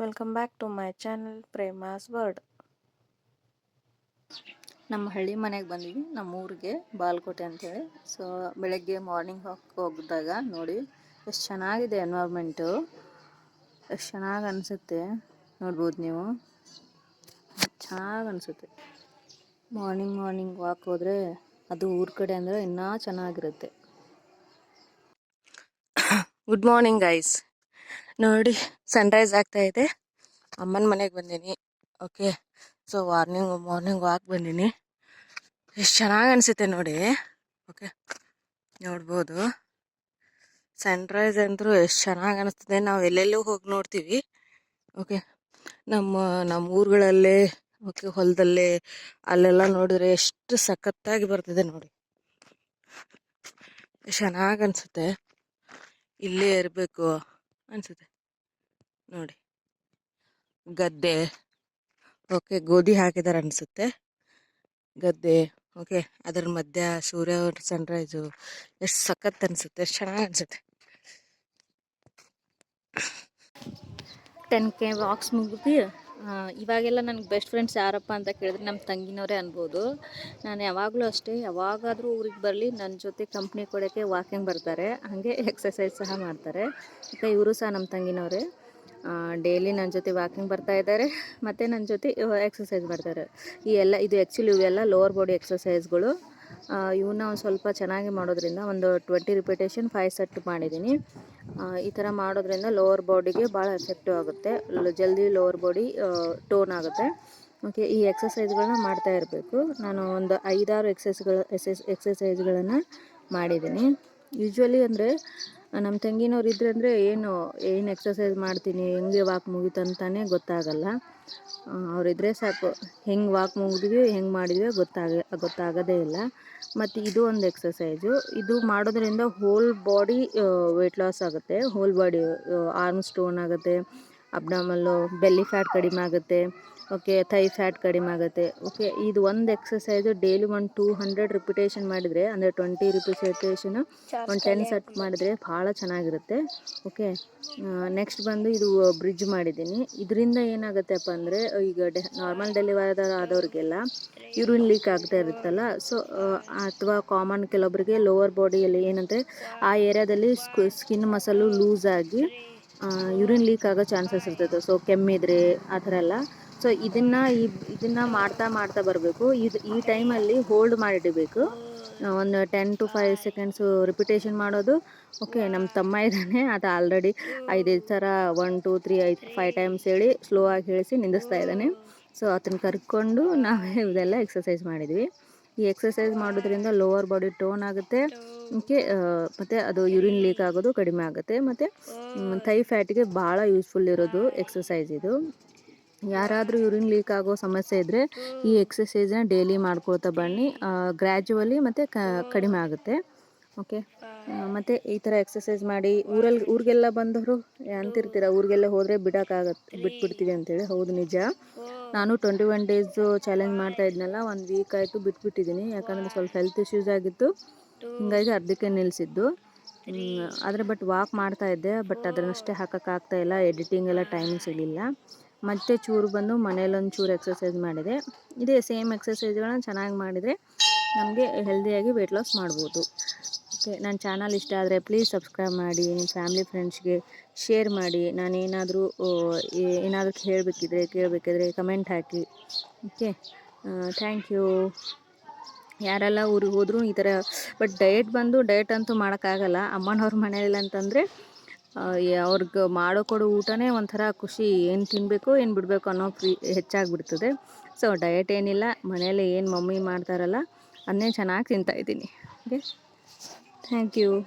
Welcome back to my channel Prema's world ನಮ್ಮ ಹಳ್ಳಿ ಮನೆಗೆ ಬಂದಿವಿ ನಮ್ಮ ಊರಿಗೆ ಬಾಲ್ಕೋಟೆ ಅಂತೇಳಿ. ಸೊ ಬೆಳಗ್ಗೆ ಮಾರ್ನಿಂಗ್ ವಾಕ್ ಹೋಗಿದಾಗ ನೋಡಿ ಎಷ್ಟು ಚೆನ್ನಾಗಿದೆ ಎನ್ವೈರ್ಮೆಂಟು ಎಷ್ಟು ಚೆನ್ನಾಗಿ ಅನಿಸುತ್ತೆ ನೋಡ್ಬೋದು ನೀವು. ಚೆನ್ನಾಗಿ ಅನಿಸುತ್ತೆ. ಮಾರ್ನಿಂಗ್ ಮಾರ್ನಿಂಗ್ ವಾಕ್ ಹೋದರೆ ಅದು ಊರ ಕಡೆ ಅಂದರೆ ಇನ್ನೂ ಚೆನ್ನಾಗಿರುತ್ತೆ. ಗುಡ್ ಮಾರ್ನಿಂಗ್ ಗೈಸ್ ನೋಡಿ ಸನ್ರೈಸ್ ಆಗ್ತಾ ಇದೆ. ಅಮ್ಮನ ಮನೆಗೆ ಬಂದೀನಿ. Okay, so warning morning walk ಬಂದೀನಿ. ಎಷ್ಟು ಚೆನ್ನಾಗಿ ಅನಿಸುತ್ತೆ ನೋಡಿ. ಓಕೆ, ನೋಡ್ಬೋದು. ಸನ್ರೈಸ್ ಅಂದರೂ ಎಷ್ಟು ಚೆನ್ನಾಗಿ ಅನಿಸ್ತದೆ ನಾವು ಎಲ್ಲೆಲ್ಲೂ ಹೋಗಿ ನೋಡ್ತೀವಿ. ಓಕೆ, ನಮ್ಮ ನಮ್ಮ ಊರುಗಳಲ್ಲೇ, ಓಕೆ, ಹೊಲದಲ್ಲೇ, ಅಲ್ಲೆಲ್ಲ ನೋಡಿದ್ರೆ ಎಷ್ಟು ಸಖತ್ತಾಗಿ ಬರ್ತದೆ ನೋಡಿ. ಚೆನ್ನಾಗಿ ಅನಿಸುತ್ತೆ. ಇಲ್ಲೇ ಇರಬೇಕು. ಅನಿಸುತ್ತೆ. ನೋಡಿ. ಗದ್ದೆ. ಓಕೆ, ಗೋಧಿ ಹಾಕಿದಾರೆ ಅನಿಸುತ್ತೆ. ಗದ್ದೆ, ಓಕೆ, ಅದರ ಮಧ್ಯ ಸೂರ್ಯ ಸನ್ರೈಸು ಎಷ್ಟು ಸಖತ್ ಅನಿಸುತ್ತೆ, ಎಷ್ಟು ಚೆನ್ನಾಗಿ ಅನಿಸುತ್ತೆ. ಟೆನ್ ಕೆ ವಾಕ್ಸ್ ಮುಗಿದು ಇವಾಗೆಲ್ಲ ನನಗೆ ಬೆಸ್ಟ್ ಫ್ರೆಂಡ್ಸ್ ಯಾರಪ್ಪ ಅಂತ ಕೇಳಿದ್ರೆ ನಮ್ಮ ತಂಗಿನವರೇ ಅನ್ಬೋದು. ನಾನು ಯಾವಾಗಲೂ ಅಷ್ಟೇ, ಯಾವಾಗಾದರೂ ಊರಿಗೆ ಬರಲಿ ನನ್ನ ಜೊತೆ ಕಂಪ್ನಿ ಕೊಡೋಕ್ಕೆ ವಾಕಿಂಗ್ ಬರ್ತಾರೆ, ಹಾಗೆ ಎಕ್ಸಸೈಸ್ ಸಹ ಮಾಡ್ತಾರೆ. ಮತ್ತು ಇವರು ಸಹ ನಮ್ಮ ತಂಗಿನವರೇ. ಡೈಲಿ ನನ್ನ ಜೊತೆ ವಾಕಿಂಗ್ ಬರ್ತಾ ಇದ್ದಾರೆ, ಮತ್ತು ನನ್ನ ಜೊತೆ ಎಕ್ಸಸೈಸ್ ಮಾಡ್ತಾರೆ. ಈ ಎಲ್ಲ, ಇದು ಆ್ಯಕ್ಚುಲಿ ಇವೆಲ್ಲ ಲೋವರ್ ಬಾಡಿ ಎಕ್ಸಸೈಸ್ಗಳು ಇವನ್ನ ಒಂದು ಸ್ವಲ್ಪ ಚೆನ್ನಾಗಿ ಮಾಡೋದ್ರಿಂದ ಒಂದು ಟ್ವೆಂಟಿ ರಿಪಿಟೇಷನ್ ಫೈವ್ ಸೆಟ್ ಮಾಡಿದ್ದೀನಿ ಈ ಥರ ಮಾಡೋದ್ರಿಂದ ಲೋವರ್ ಬಾಡಿಗೆ ಭಾಳ ಎಫೆಕ್ಟಿವ್ ಆಗುತ್ತೆ. ಜಲ್ದಿ ಲೋವರ್ ಬಾಡಿ ಟೋನ್ ಆಗುತ್ತೆ. ಓಕೆ ಈ ಎಕ್ಸಸೈಸ್ಗಳನ್ನ ಮಾಡ್ತಾ ಇರಬೇಕು. ನಾನು ಒಂದು ಐದಾರು ಎಕ್ಸಸೈಸ್ಗಳು ಎಕ್ಸಸ್ ಎಕ್ಸಸೈಸ್ಗಳನ್ನು ಮಾಡಿದ್ದೀನಿ. ಯೂಶ್ವಲಿ ಅಂದರೆ ನಮ್ಮ ತಂಗಿನವ್ರು ಅಂದರೆ ಏನು ಏನು ಎಕ್ಸಸೈಸ್ ಮಾಡ್ತೀನಿ, ಹೆಂಗೆ ವಾಕ್ ಮುಗೀತಂತಾನೆ ಗೊತ್ತಾಗಲ್ಲ. ಅವರಿದ್ರೆ ಸಾಕು. ಹೆಂಗೆ ವಾಕ್ ಮುಗಿದ್ವಿ, ಹೆಂಗೆ ಮಾಡಿದ್ವಿ ಗೊತ್ತಾಗ, ಗೊತ್ತಾಗೋದೇ ಇಲ್ಲ. ಮತ್ತು ಇದು ಒಂದು ಎಕ್ಸಸೈಜು ಇದು ಮಾಡೋದ್ರಿಂದ ಹೋಲ್ ಬಾಡಿ ವೆಯ್ಟ್ ಲಾಸ್ ಆಗುತ್ತೆ. ಹೋಲ್ ಬಾಡಿ ಆರ್ಮ್ ಸ್ಟೋನ್ ಆಗುತ್ತೆ. ಅಬ್ಡಮಲ್ಲು ಬೆಲ್ಲಿ ಫ್ಯಾಟ್ ಕಡಿಮೆ ಆಗುತ್ತೆ ಓಕೆ ಥೈ ಫ್ಯಾಟ್ ಕಡಿಮೆ ಆಗುತ್ತೆ ಓಕೆ ಇದು ಒಂದು ಎಕ್ಸಸೈಸು ಡೈಲಿ ಒಂದು ಟೂ ಹಂಡ್ರೆಡ್ ರಿಪಿಟೇಷನ್ ಮಾಡಿದರೆ ಅಂದರೆ ಟ್ವೆಂಟಿ ರಿಪಿಟೇಷನು ಒಂದು ಟೆನ್ ಸೆಟ್ ಮಾಡಿದರೆ ಭಾಳ ಚೆನ್ನಾಗಿರುತ್ತೆ ಓಕೆ ನೆಕ್ಸ್ಟ್ ಬಂದು ಇದು ಬ್ರಿಡ್ಜ್ ಮಾಡಿದ್ದೀನಿ ಇದರಿಂದ ಏನಾಗುತ್ತೆಪ್ಪ ಅಂದರೆ ಈಗ ಡೆ ನಾರ್ಮಲ್ ಡೆಲಿವರಿ ಆದವ್ರಿಗೆಲ್ಲ ಯೂರಿನ್ ಲೀಕ್ ಆಗ್ತಾ ಇರುತ್ತಲ್ಲ ಸೊ ಅಥವಾ ಕಾಮನ್ ಕೆಲವೊಬ್ಬರಿಗೆ ಲೋವರ್ ಬಾಡಿಯಲ್ಲಿ ಏನಂದರೆ ಆ ಏರಿಯಾದಲ್ಲಿ ಸ್ಕಿನ್ ಮಸಲು ಲೂಸ್ ಆಗಿ ಯೂರಿನ್ ಲೀಕ್ ಆಗೋ ಚಾನ್ಸಸ್ ಇರ್ತದೆ. ಸೊ ಕೆಮ್ಮಿದ್ರೆ ಆ ಥರ ಎಲ್ಲ. ಸೊ ಇದನ್ನು ಈ, ಇದನ್ನು ಮಾಡ್ತಾ ಮಾಡ್ತಾ ಬರಬೇಕು. ಇದು, ಈ ಟೈಮಲ್ಲಿ ಹೋಲ್ಡ್ ಮಾಡಿಡಬೇಕು. ಒಂದು ten to five seconds repetition ಮಾಡೋದು. ಓಕೆ ನಮ್ಮ ತಮ್ಮ ಇದ್ದಾನೆ. ಅದು ಆಲ್ರೆಡಿ ಐದೈದು ಥರ ಒನ್ ಟು ತ್ರೀ ಐದು ಫೈವ್ ಟೈಮ್ಸ್ ಹೇಳಿ ಸ್ಲೋ ಆಗಿ ಹೇಳಿಸಿ ನಿಂದಿಸ್ತಾ ಇದ್ದಾನೆ. ಸೊ ಅದನ್ನು ಕರ್ಕೊಂಡು ನಾವು ಇದೆಲ್ಲ ಎಕ್ಸಸೈಸ್ ಮಾಡಿದ್ವಿ. ಈ ಎಕ್ಸಸೈಸ್ ಮಾಡೋದ್ರಿಂದ ಲೋವರ್ ಬಾಡಿ ಟೋನ್ ಆಗುತ್ತೆ. ಓಕೆ ಮತ್ತು ಅದು ಯೂರಿನ್ ಲೀಕ್ ಆಗೋದು ಕಡಿಮೆ ಆಗುತ್ತೆ. ಮತ್ತು ಥೈ ಫ್ಯಾಟಿಗೆ ಭಾಳ ಯೂಸ್ಫುಲ್ ಇರೋದು ಎಕ್ಸಸೈಸ್ ಇದು. ಯಾರಾದರೂ ಯೂರಿನ್ ಲೀಕ್ ಆಗೋ ಸಮಸ್ಯೆ ಇದ್ದರೆ ಈ ಎಕ್ಸಸೈಸ್ನ ಡೈಲಿ ಮಾಡ್ಕೊಳ್ತಾ ಬನ್ನಿ. ಗ್ರ್ಯಾಜುವಲಿ ಮತ್ತು ಕಡಿಮೆ ಆಗುತ್ತೆ. ಓಕೆ? ಮತ್ತು ಈ ಥರ ಎಕ್ಸಸೈಸ್ ಮಾಡಿ ಊರಲ್ಲಿ ಊರಿಗೆಲ್ಲ ಬಂದವರು ಅಂತಿರ್ತೀರ ಊರಿಗೆಲ್ಲ ಹೋದರೆ ಬಿಡೋಕ್ಕಾಗತ್ತೆ ಬಿಟ್ಬಿಡ್ತೀವಿ ಅಂತೇಳಿ. ಹೌದು ನಿಜ. ನಾನು ಟ್ವೆಂಟಿ ಒನ್ ಡೇಸು ಚಾಲೆಂಜ್ ಮಾಡ್ತಾ ಇದ್ನಲ್ಲ ಒಂದು ವೀಕ್ ಆಯಿತು ಬಿಟ್ಬಿಟ್ಟಿದ್ದೀನಿ ಯಾಕಂದರೆ ಸ್ವಲ್ಪ ಹೆಲ್ತ್ ಇಶ್ಯೂಸ್ ಆಗಿತ್ತು. ಹೀಗಾಗಿ ಅರ್ಧಕ್ಕೆ ನಿಲ್ಲಿಸಿದ್ದು ಆದರೆ ಬಟ್ ವಾಕ್ ಮಾಡ್ತಾ ಇದ್ದೆ ಬಟ್ ಅದನ್ನಷ್ಟೇ ಹಾಕೋಕ್ಕಾಗ್ತಾ ಇಲ್ಲ ಎಡಿಟಿಂಗ್ ಎಲ್ಲ ಟೈಮ್ ಸಿಗಲಿಲ್ಲ. ಮತ್ತೆ ಚೂರು ಬಂದು ಮನೇಲೊಂದು ಚೂರು ಎಕ್ಸಸೈಸ್ ಮಾಡಿದೆ. ಇದೇ ಸೇಮ್ ಎಕ್ಸಸೈಸ್ಗಳನ್ನ ಚೆನ್ನಾಗಿ ಮಾಡಿದರೆ ನಮಗೆ ಹೆಲ್ದಿಯಾಗಿ ವೆಯ್ಟ್ ಲಾಸ್ ಮಾಡ್ಬೋದು. ಓಕೆ, ನನ್ನ ಚಾನಲ್ ಇಷ್ಟ ಆದರೆ ಪ್ಲೀಸ್ ಸಬ್ಸ್ಕ್ರೈಬ್ ಮಾಡಿ, ನಿಮ್ಮ ಫ್ಯಾಮ್ಲಿ ಫ್ರೆಂಡ್ಸ್ಗೆ ಶೇರ್ ಮಾಡಿ. ನಾನು ಏನಾದರೂ ಹೇಳಬೇಕಿದ್ರೆ, ಕೇಳಬೇಕಿದ್ರೆ ಕಮೆಂಟ್ ಹಾಕಿ. ಓಕೆ ಥ್ಯಾಂಕ್ ಯು ಯಾರೆಲ್ಲ ಊರಿಗೆ ಹೋದರೂ ಈ ಥರ ಬಟ್ ಡಯಟ್ ಬಂದು ಡಯಟ್ ಅಂತೂ ಮಾಡೋಕ್ಕಾಗಲ್ಲ. ಅಮ್ಮನವ್ರ ಮನೇಲಿ ಅಂತಂದರೆ ಅವ್ರಿಗೆ ಮಾಡೋ ಕೊಡೋ ಊಟನೇ ಒಂಥರ ಖುಷಿ. ಏನು ತಿನ್ನಬೇಕು ಏನು ಬಿಡಬೇಕು ಅನ್ನೋ ಫ್ರೀ ಹೆಚ್ಚಾಗಿಬಿಡ್ತದೆ. ಸೊ ಡಯಟ್ ಏನಿಲ್ಲ, ಮನೇಲಿ ಏನು ಮಮ್ಮಿ ಮಾಡ್ತಾರಲ್ಲ, ಅದನ್ನೇ ಚೆನ್ನಾಗಿ ತಿಂತಾಯಿದ್ದೀನಿ ಓಕೆ thank you